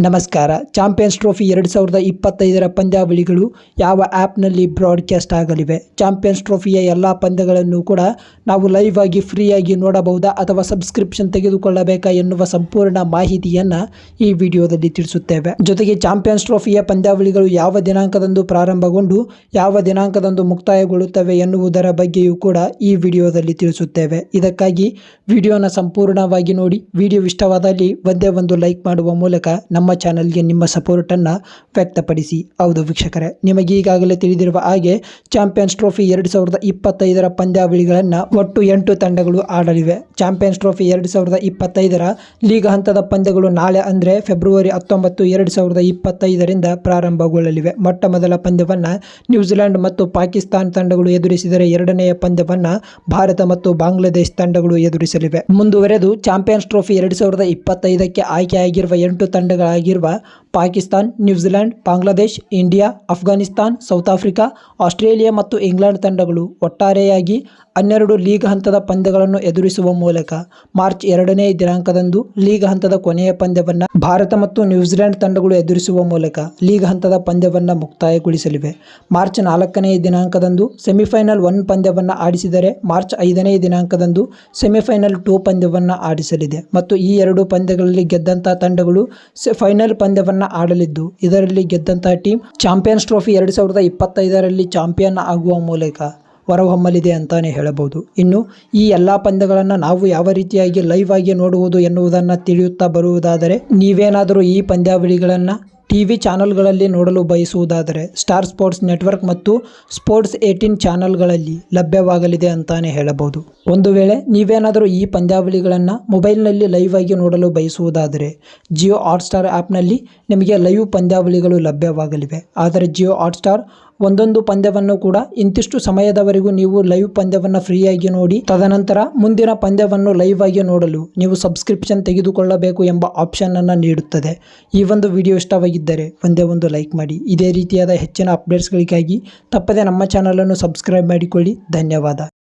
ನಮಸ್ಕಾರ. Champions trophy ಎರಡು ಸಾವಿರದ ಇಪ್ಪತ್ತೈದರ ಪಂದ್ಯಾವಳಿಗಳು ಯಾವ ಆ್ಯಪ್ನಲ್ಲಿ ಬ್ರಾಡ್ಕಾಸ್ಟ್ ಆಗಲಿವೆ? ಚಾಂಪಿಯನ್ಸ್ ಟ್ರೋಫಿಯ ಎಲ್ಲ ಪಂದ್ಯಗಳನ್ನು ಕೂಡ ನಾವು ಲೈವ್ ಆಗಿ ಫ್ರೀಯಾಗಿ ನೋಡಬಹುದಾ ಅಥವಾ ಸಬ್ಸ್ಕ್ರಿಪ್ಷನ್ ತೆಗೆದುಕೊಳ್ಳಬೇಕಾ ಎನ್ನುವ ಸಂಪೂರ್ಣ ಮಾಹಿತಿಯನ್ನು ಈ ವಿಡಿಯೋದಲ್ಲಿ ತಿಳಿಸುತ್ತೇವೆ. ಜೊತೆಗೆ ಚಾಂಪಿಯನ್ಸ್ ಟ್ರೋಫಿಯ ಪಂದ್ಯಾವಳಿಗಳು ಯಾವ ದಿನಾಂಕದಂದು ಪ್ರಾರಂಭಗೊಂಡು ಯಾವ ದಿನಾಂಕದಂದು ಮುಕ್ತಾಯಗೊಳ್ಳುತ್ತವೆ ಎನ್ನುವುದರ ಬಗ್ಗೆಯೂ ಕೂಡ ಈ ವಿಡಿಯೋದಲ್ಲಿ ತಿಳಿಸುತ್ತೇವೆ. ಇದಕ್ಕಾಗಿ ವಿಡಿಯೋನ ಸಂಪೂರ್ಣವಾಗಿ ನೋಡಿ. ವಿಡಿಯೋ ಇಷ್ಟವಾದಲ್ಲಿ ಒಂದೇ ಒಂದು ಲೈಕ್ ಮಾಡುವ ಮೂಲಕ ನಮ್ಮ ಚಾನಲ್ಗೆ ನಿಮ್ಮ ಸಪೋರ್ಟನ್ನು ವ್ಯಕ್ತಪಡಿಸಿ. ಹೌದು ವೀಕ್ಷಕರೇ, ನಿಮಗೆ ಈಗಾಗಲೇ ತಿಳಿದಿರುವ ಹಾಗೆ ಚಾಂಪಿಯನ್ಸ್ ಟ್ರೋಫಿ ಎರಡು ಸಾವಿರದ ಇಪ್ಪತ್ತೈದರ ಪಂದ್ಯಾವಳಿಗಳನ್ನು ಒಟ್ಟು ಎಂಟು ತಂಡಗಳು ಆಡಲಿವೆ. ಚಾಂಪಿಯನ್ಸ್ ಟ್ರೋಫಿ ಎರಡು ಸಾವಿರದ ಇಪ್ಪತ್ತೈದರ ಲೀಗ್ ಹಂತದ ಪಂದ್ಯಗಳು ನಾಳೆ ಅಂದರೆ ಫೆಬ್ರವರಿ ಹತ್ತೊಂಬತ್ತು ಎರಡು ಸಾವಿರದ ಇಪ್ಪತ್ತೈದರಿಂದ ಪ್ರಾರಂಭಗೊಳ್ಳಲಿವೆ. ಮೊಟ್ಟ ಮೊದಲ ಪಂದ್ಯವನ್ನು ನ್ಯೂಜಿಲೆಂಡ್ ಮತ್ತು ಪಾಕಿಸ್ತಾನ ತಂಡಗಳು ಎದುರಿಸಿದರೆ ಎರಡನೆಯ ಪಂದ್ಯವನ್ನು ಭಾರತ ಮತ್ತು ಬಾಂಗ್ಲಾದೇಶ ತಂಡಗಳು ಎದುರಿಸಲಿವೆ. ಮುಂದುವರೆದು ಚಾಂಪಿಯನ್ಸ್ ಟ್ರೋಫಿ ಎರಡು ಸಾವಿರದ ಇಪ್ಪತ್ತೈದಕ್ಕೆ ಆಯ್ಕೆಯಾಗಿರುವ ಎಂಟು ತಂಡಗಳಾಗಿರುವ Pakistan, New Zealand, Bangladesh, India Afghanistan South Africa, Australia ಮತ್ತು ಇಂಗ್ಲೆಂಡ್ ತಂಡಗಳು ಒಟ್ಟಾರೆಯಾಗಿ ಹನ್ನೆರಡು ಲೀಗ್ ಹಂತದ ಪಂದ್ಯಗಳನ್ನು ಎದುರಿಸುವ ಮೂಲಕ ಮಾರ್ಚ್ ಎರಡನೇ ದಿನಾಂಕದಂದು ಲೀಗ್ ಹಂತದ ಕೊನೆಯ ಪಂದ್ಯವನ್ನು ಭಾರತ ಮತ್ತು ನ್ಯೂಜಿಲೆಂಡ್ ತಂಡಗಳು ಎದುರಿಸುವ ಮೂಲಕ ಲೀಗ್ ಹಂತದ ಪಂದ್ಯವನ್ನು ಮುಕ್ತಾಯಗೊಳಿಸಲಿವೆ. ಮಾರ್ಚ್ ನಾಲ್ಕನೇ ದಿನಾಂಕದಂದು ಸೆಮಿಫೈನಲ್ ಒನ್ ಪಂದ್ಯವನ್ನು ಆಡಿಸಿದರೆ ಮಾರ್ಚ್ ಐದನೇ ದಿನಾಂಕದಂದು ಸೆಮಿಫೈನಲ್ ಟೂ ಪಂದ್ಯವನ್ನು ಆಡಿಸಲಿದೆ. ಮತ್ತು ಈ ಎರಡು ಪಂದ್ಯಗಳಲ್ಲಿ ಗೆದ್ದಂತಹ ತಂಡಗಳು ಫೈನಲ್ ಪಂದ್ಯವನ್ನು ಆಡಲಿದ್ದು, ಇದರಲ್ಲಿ ಗೆದ್ದಂತಹ ಟೀಮ್ ಚಾಂಪಿಯನ್ಸ್ ಟ್ರೋಫಿ ಎರಡು ಸಾವಿರದ ಇಪ್ಪತ್ತೈದರಲ್ಲಿ ಚಾಂಪಿಯನ್ ಆಗುವ ಮೂಲಕ ಹೊರಹೊಮ್ಮಲಿದೆ ಅಂತಾನೆ ಹೇಳಬಹುದು. ಇನ್ನು, ಈ ಎಲ್ಲ ಪಂದ್ಯಗಳನ್ನು ನಾವು ಯಾವ ರೀತಿಯಾಗಿ ಲೈವ್ ಆಗಿ ನೋಡುವುದು ಎನ್ನುವುದನ್ನು ತಿಳಿಯುತ್ತಾ ಬರುವುದಾದರೆ, ನೀವೇನಾದರೂ ಈ ಪಂದ್ಯಾವಳಿಗಳನ್ನು ಟಿ ಚಾನೆಲ್ಗಳಲ್ಲಿ ಚಾನಲ್ಗಳಲ್ಲಿ ನೋಡಲು ಬಯಸುವುದಾದರೆ ಸ್ಟಾರ್ ಸ್ಪೋರ್ಟ್ಸ್ ನೆಟ್ವರ್ಕ್ ಮತ್ತು ಸ್ಪೋರ್ಟ್ಸ್ ಏಯ್ಟೀನ್ ಚಾನಲ್ಗಳಲ್ಲಿ ಲಭ್ಯವಾಗಲಿದೆ ಅಂತಾನೆ ಹೇಳಬಹುದು. ಒಂದು ವೇಳೆ ನೀವೇನಾದರೂ ಈ ಪಂದ್ಯಾವಳಿಗಳನ್ನು ಮೊಬೈಲ್ನಲ್ಲಿ ಲೈವ್ ಆಗಿ ನೋಡಲು ಬಯಸುವುದಾದರೆ ಜಿಯೋ ಹಾಟ್ಸ್ಟಾರ್ ಆ್ಯಪ್ನಲ್ಲಿ ನಿಮಗೆ ಲೈವ್ ಪಂದ್ಯಾವಳಿಗಳು ಲಭ್ಯವಾಗಲಿವೆ. ಆದರೆ ಜಿಯೋ ಹಾಟ್ಸ್ಟಾರ್ ಒಂದೊಂದು ಪಂದ್ಯವನ್ನು ಕೂಡ ಇಂತಿಷ್ಟು ಸಮಯದವರೆಗೂ ನೀವು ಲೈವ್ ಪಂದ್ಯವನ್ನು ಫ್ರೀಯಾಗಿ ನೋಡಿ, ತದನಂತರ ಮುಂದಿನ ಪಂದ್ಯವನ್ನು ಲೈವ್ ಆಗಿ ನೋಡಲು ನೀವು ಸಬ್ಸ್ಕ್ರಿಪ್ಷನ್ ತೆಗೆದುಕೊಳ್ಳಬೇಕು ಎಂಬ ಆಪ್ಷನ್ ಅನ್ನು ನೀಡುತ್ತದೆ. ಈ ಒಂದು ವಿಡಿಯೋ ಇಷ್ಟವಾಗಿದ್ದರೆ ಒಂದೇ ಒಂದು ಲೈಕ್ ಮಾಡಿ. ಇದೇ ರೀತಿಯಾದ ಹೆಚ್ಚಿನ ಅಪ್ಡೇಟ್ಸ್ಗಳಿಗಾಗಿ ತಪ್ಪದೆ ನಮ್ಮ ಚಾನಲನ್ನು ಸಬ್ಸ್ಕ್ರೈಬ್ ಮಾಡಿಕೊಳ್ಳಿ. ಧನ್ಯವಾದ.